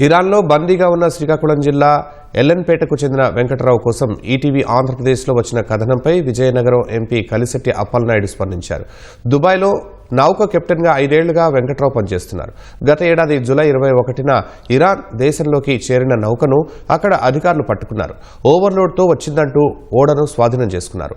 ఇరాన్లో బందీగా ఉన్న శ్రీకాకుళం జిల్లా ఎల్లన్పేటకు చెందిన వెంకటరావు కోసం ఈటీవీ ఆంధ్రప్రదేశ్లో వచ్చిన కథనంపై విజయనగరం ఎంపీ కలిశెట్టి అప్పలనాయుడు స్పందించారు. దుబాయ్లో నౌక కెప్టెన్గా ఐదేళ్ళుగా వెంకట్రావు పనిచేస్తున్నారు. గత ఏడాది జూలై ఇరవై ఒకటిన ఇరాన్ దేశంలోకి చేరిన నౌకను అక్కడ అధికారులు పట్టుకున్నారు. ఓవర్లోడ్తో వచ్చిందంటూ ఓడను స్వాధీనం చేసుకున్నారు.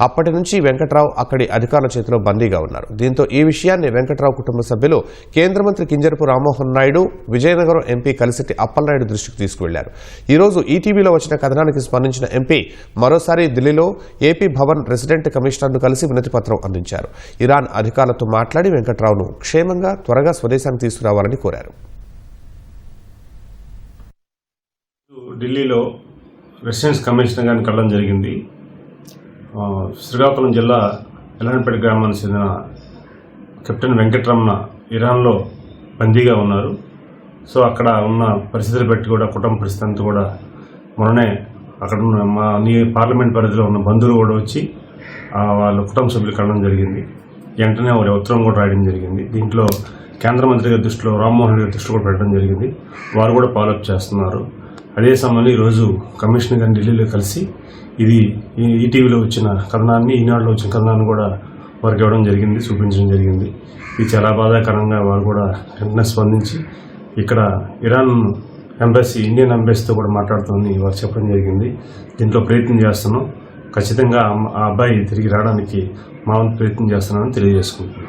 అప్పటి నుంచి వెంకట్రావు అక్కడి అధికారుల చేతిలో బందీగా ఉన్నారు. దీంతో ఈ విషయాన్ని వెంకట్రావు కుటుంబ సభ్యులు కేంద్ర మంత్రి కింజరపు రామ్మోహన్ నాయుడు విజయనగరం ఎంపీ కలిసిటి అప్పలనాయుడు దృష్టికి తీసుకువెళ్ళారు. ఈరోజు ఈటీవీలో వచ్చిన కథనానికి స్పందించిన ఎంపీ మరోసారి ఢిల్లీలో ఏపీ భవన్ రెసిడెంట్ కమిషనర్ను కలిసి వినతిపత్రం అందించారు. ఇరాన్ అధికారులతో మాట్లాడి వెంకట్రావును క్షేమంగా త్వరగా స్వదేశానికి తీసుకురావాలని కోరారు. ఢిల్లీలో రెసిడెన్స్ కమిషనర్ గారిని కలడం జరిగింది. శ్రీకాకుళం జిల్లా ఎల్లంపేట గ్రామానికి చెందిన కెప్టెన్ వెంకటరమణ ఇరాన్లో బందీగా ఉన్నారు. సో అక్కడ ఉన్న పరిస్థితులు బట్టి కూడా కుటుంబ పరిస్థితి అంతా కూడా మొన్ననే అక్కడ ఉన్న మా నీ పార్లమెంట్ పరిధిలో ఉన్న బంధువులు కూడా వచ్చి వాళ్ళ కుటుంబ సభ్యులు కలడం జరిగింది. వెంటనే వారి ఉత్తరం కూడా రాయడం జరిగింది. దీంట్లో కేంద్ర మంత్రి గారి దృష్టిలో రామ్మోహన్ గారి దృష్టిలో కూడా పెట్టడం జరిగింది. వారు కూడా ఫాలోఅప్ చేస్తున్నారు. అదే సమయంలో ఈరోజు కమిషనర్ గారిని ఢిల్లీలో కలిసి ఇది ఈ- ఈటీవీలో వచ్చిన కథనాన్ని ఈనాడులో వచ్చిన కథనాన్ని కూడా వారికి ఇవ్వడం జరిగింది చూపించడం జరిగింది. ఇది చాలా బాధాకరంగా వారు కూడా వెంటనే స్పందించి ఇక్కడ ఇరాన్ ఎంబసీ ఇండియన్ ఎంబసీతో కూడా మాట్లాడుతుంది వారు చెప్పడం జరిగింది. దీంట్లో ప్రయత్నం చేస్తున్నాం. ఖచ్చితంగా ఆ అబ్బాయి తిరిగి రావడానికి మా ప్రయత్నం చేస్తున్నానని తెలియజేసుకుంటున్నాను.